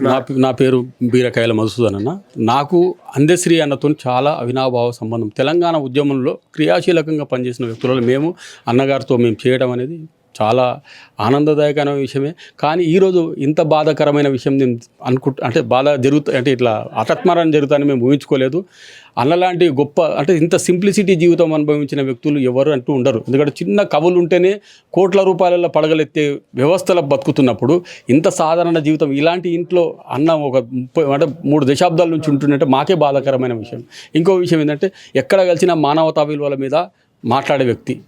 నా నా పేరు బీరకాయల మధుసూదన్ అన్న. నాకు అందశ్రీ అన్నతో చాలా అవినాభావ సంబంధం. తెలంగాణ ఉద్యమంలో క్రియాశీలకంగా పనిచేసిన వ్యక్తులలో మేము అన్నగారితో మేము చేయడం అనేది చాలా ఆనందదాయకమైన విషయమే. కానీ ఈరోజు ఇంత బాధాకరమైన విషయం నేను అనుకు అంటే బాధ జరుగుతా అంటే ఇట్లా హఠాత్మరం జరుగుతాయని మేము ఊహించుకోలేదు. అన్నలాంటి గొప్ప అంటే ఇంత సింప్లిసిటీ జీవితం అనుభవించిన వ్యక్తులు ఎవరు అంటూ ఉండరు. ఎందుకంటే చిన్న కవులు ఉంటేనే కోట్ల రూపాయల పడగలెత్తే వ్యవస్థలో బతుకుతున్నప్పుడు ఇంత సాధారణ జీవితం ఇలాంటి ఇంట్లో అన్న ఒక ముప్పై అంటే మూడు దశాబ్దాల నుంచి ఉంటుందంటే మాకే బాధాకరమైన విషయం. ఇంకో విషయం ఏంటంటే ఎక్కడ కలిసిన మానవతా విలువల మీద మాట్లాడే వ్యక్తి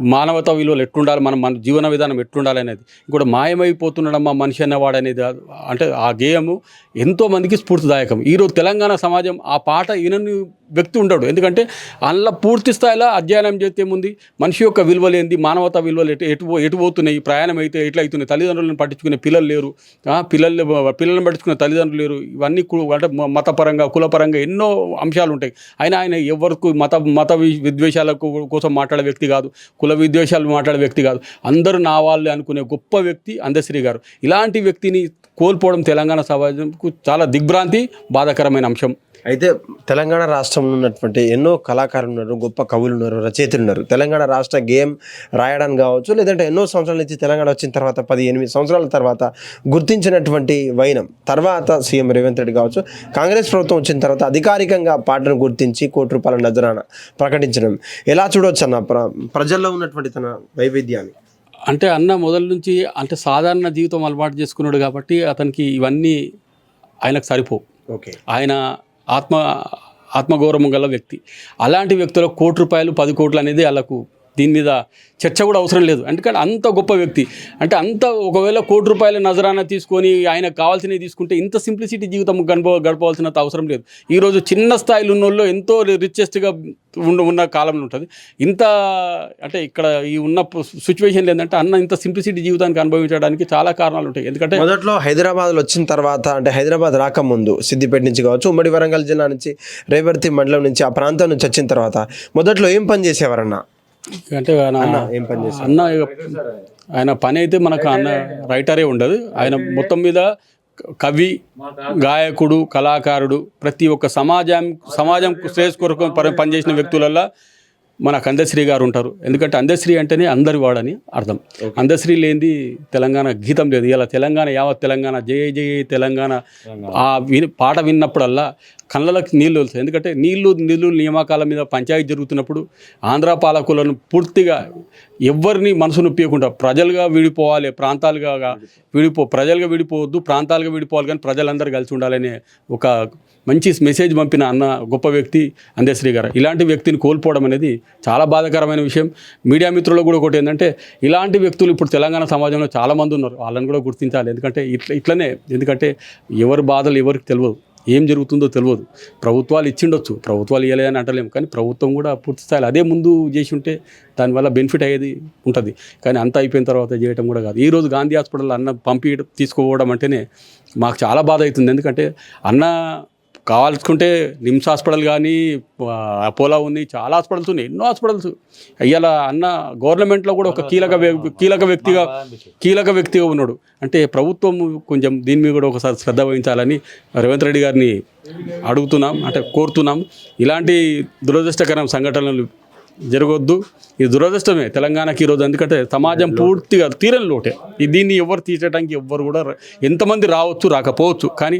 మానవత విలువలు ఎట్లుండాలి? మనం మన జీవన విధానం ఎట్లుండాలి అనేది. ఇంకోటి మాయమైపోతున్నాడు మా మనిషి అన్నవాడు అనేది అంటే ఆ గేయము ఎంతో మందికి స్ఫూర్తిదాయకం. ఈరోజు తెలంగాణ సమాజం ఆ పాట ఈయనని వ్యక్తి ఉండడు. ఎందుకంటే అందులో పూర్తి స్థాయిలో అధ్యయనం చేస్తే ముందు మనిషి యొక్క విలువలు ఏంది మానవతా విలువలు ఎటు ఎటు ఎటు పోతున్నాయి ప్రయాణం అయితే ఎట్లా అవుతున్నాయి? తల్లిదండ్రులను పట్టించుకునే పిల్లలు లేరు. పిల్లలు పిల్లలను పట్టించుకునే తల్లిదండ్రులు లేరు. ఇవన్నీ అంటే మతపరంగా కులపరంగా ఎన్నో అంశాలు ఉంటాయి. అయినా ఆయన ఎవరికి మత మత వి- విద్వేషాలకు కోసం మాట్లాడే వ్యక్తి కాదు. కుల విద్వేషాలు మాట్లాడే వ్యక్తి కాదు. అందరూ నా వాళ్ళే అనుకునే గొప్ప వ్యక్తి అందశ్రీ గారు. ఇలాంటి వ్యక్తిని కోల్పోవడం తెలంగాణ సమాజంకు చాలా దిగ్భ్రాంతి బాధాకరమైన అంశం. అయితే తెలంగాణ రాష్ట్రంలో ఉన్నటువంటి ఎన్నో కళాకారులు ఉన్నారు గొప్ప కవులు ఉన్నారు రచయితలు ఉన్నారు. తెలంగాణ రాష్ట్ర గేమ్ రాయడానికి కావచ్చు లేదంటే ఎన్నో సంవత్సరాల నుంచి తెలంగాణ వచ్చిన తర్వాత పది ఎనిమిది సంవత్సరాల తర్వాత గుర్తించినటువంటి వైనం. తర్వాత సీఎం రేవంత్ రెడ్డి కావచ్చు కాంగ్రెస్ ప్రభుత్వం వచ్చిన తర్వాత అధికారికంగా పాటను గుర్తించి కోటి రూపాయల నజరాన ప్రకటించడం. ఎలా చూడవచ్చు అన్న ప్ర- ప్రజల్లో ఉన్నటువంటి తన వైవిధ్యాన్ని? అంటే అన్న మొదల నుంచి అంటే సాధారణ జీవితం అలవాటు చేసుకున్నాడు కాబట్టి అతనికి ఇవన్నీ ఆయనకు సరిపోవు. ఓకే. ఆయన ఆత్మ ఆత్మగౌరవం గల వ్యక్తి. అలాంటి వ్యక్తులకు కోటి రూపాయలు పది కోట్లు అనేది వాళ్ళకు దీని మీద చర్చ కూడా అవసరం లేదు. ఎందుకంటే అంత గొప్ప వ్యక్తి. అంటే అంత ఒకవేళ కోటి రూపాయల నజరాన తీసుకొని ఆయనకు కావాల్సినవి తీసుకుంటే ఇంత సింప్లిసిటీ జీవితం గడప గడపవలసినంత అవసరం లేదు. ఈరోజు చిన్న స్థాయిలో ఉన్న వాళ్ళు ఎంతో రిచెస్ట్గా ఉన్న ఉన్న కాలంలో ఉంటుంది. ఇంత అంటే ఇక్కడ ఈ ఉన్న సిచ్యువేషన్ ఏంటంటే అన్న ఇంత సింప్లిసిటీ జీవితానికి అనుభవించడానికి చాలా కారణాలు ఉంటాయి. ఎందుకంటే మొదట్లో హైదరాబాద్లో వచ్చిన తర్వాత అంటే హైదరాబాద్ రాకముందు సిద్దిపేట నుంచి కావచ్చు ఉమ్మడి వరంగల్ జిల్లా నుంచి రేవర్తి మండలం నుంచి ఆ ప్రాంతం నుంచి వచ్చిన తర్వాత మొదట్లో ఏం పని చేసేవారన్న? అంటే అన్న ఏం పని చేసేవారు? అన్న ఆయన పని అయితే మనకు అన్న రైటరే ఉండదు. ఆయన మొత్తం మీద కవి గాయకుడు కళాకారుడు ప్రతి ఒక్క సమాజం సమాజం శ్రేయస్ కొరకు పని- పనిచేసిన వ్యక్తులల్లో మనకు అందశ్రీ గారు ఉంటారు. ఎందుకంటే అందశ్రీ అంటేనే అందరి వాడని అర్థం. అందశ్రీ లేనిది తెలంగాణ గీతం లేదు. ఇలా తెలంగాణ యావత్ తెలంగాణ జయ జయ తెలంగాణ ఆ విని పాట విన్నప్పుడల్లా కళ్ళకి నీళ్ళు వస్తాయి ఎందుకంటే నీళ్ళు నిధులు నియామకాల మీద పంచాయతీ జరుగుతున్నప్పుడు ఆంధ్ర పాలకులను పూర్తిగా ఎవరిని మనసు నొప్పియకుండా ప్రజలుగా విడిపోవాలి ప్రాంతాలుగా విడిపో ప్రజలుగా విడిపోవద్దు ప్రాంతాలుగా విడిపోవాలి కానీ ప్రజలందరూ కలిసి ఉండాలనే ఒక మంచి మెసేజ్ పంపిన అన్న గొప్ప వ్యక్తి అందేశ్రీ గారు. ఇలాంటి వ్యక్తిని కోల్పోవడం అనేది చాలా బాధాకరమైన విషయం. మీడియా మిత్రులకు కూడా ఒకటి ఏంటంటే ఇలాంటి వ్యక్తులు ఇప్పుడు తెలంగాణ సమాజంలో చాలామంది ఉన్నారు. వాళ్ళని కూడా గుర్తించాలి. ఎందుకంటే ఇట్లా ఇట్లనే ఎందుకంటే ఎవరి బాధలు ఎవరికి తెలియదు ఏం జరుగుతుందో తెలియదు ప్రభుత్వాలు ఇచ్చిండొచ్చు. ప్రభుత్వాలు ఇవ్వలేదని అంటలేము కానీ ప్రభుత్వం కూడా పూర్తి స్థాయిలో అదే ముందు చేసి ఉంటే దానివల్ల బెనిఫిట్ అయ్యేది ఉంటుంది. కానీ అంతా అయిపోయిన తర్వాత చేయటం కూడా కాదు. ఈరోజు గాంధీ హాస్పిటల్ అన్న పంపి తీసుకోవడం అంటేనే మాకు చాలా బాధ అవుతుంది. ఎందుకంటే అన్న కావాల్సుకుంటే నిమ్స్ హాస్పిటల్ కానీ అపోలో ఉంది చాలా హాస్పిటల్స్ ఉన్నాయి ఎన్నో హాస్పిటల్స్. అయ్యాల అన్న గవర్నమెంట్లో కూడా ఒక కీలక కీలక వ్యక్తిగా కీలక వ్యక్తిగా ఉన్నాడు. అంటే ప్రభుత్వం కొంచెం దీని మీద కూడా ఒకసారి శ్రద్ధ వహించాలని రేవంత్ రెడ్డి గారిని అడుగుతున్నాం అంటే కోరుతున్నాం. ఇలాంటి దురదృష్టకరం సంఘటనలు జరగొద్దు. ఇది దురదృష్టమే. తెలంగాణకి ఈరోజు ఎందుకంటే సమాజం పూర్తిగా తీరని లోటే. ఈ దీన్ని ఎవరు తీర్చడానికి ఎవ్వరు కూడా ఎంతమంది రావచ్చు రాకపోవచ్చు. కానీ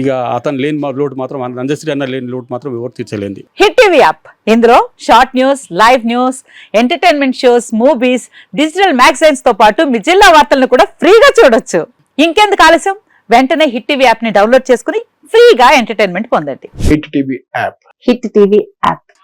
ఇక అతను లేని మా లోటు మాత్రం అందశ్రీ అన్న లేని లోటు మాత్రం ఎవరు తీర్చలేంది. Hit TV app. ఇందులో short news live news entertainment shows movies digital మ్యాగజైన్స్తో పాటు మీ జిల్లా వార్తలను కూడా ఫ్రీగా చూడొచ్చు. ఇంకెందుకు ఆలస్యం? వెంటనే హిట్ టీవీ యాప్ని డౌన్లోడ్ చేసుకుని ఫ్రీగా ఎంటర్టైన్మెంట్ పొందండి. Hit TV app. Hit TV app.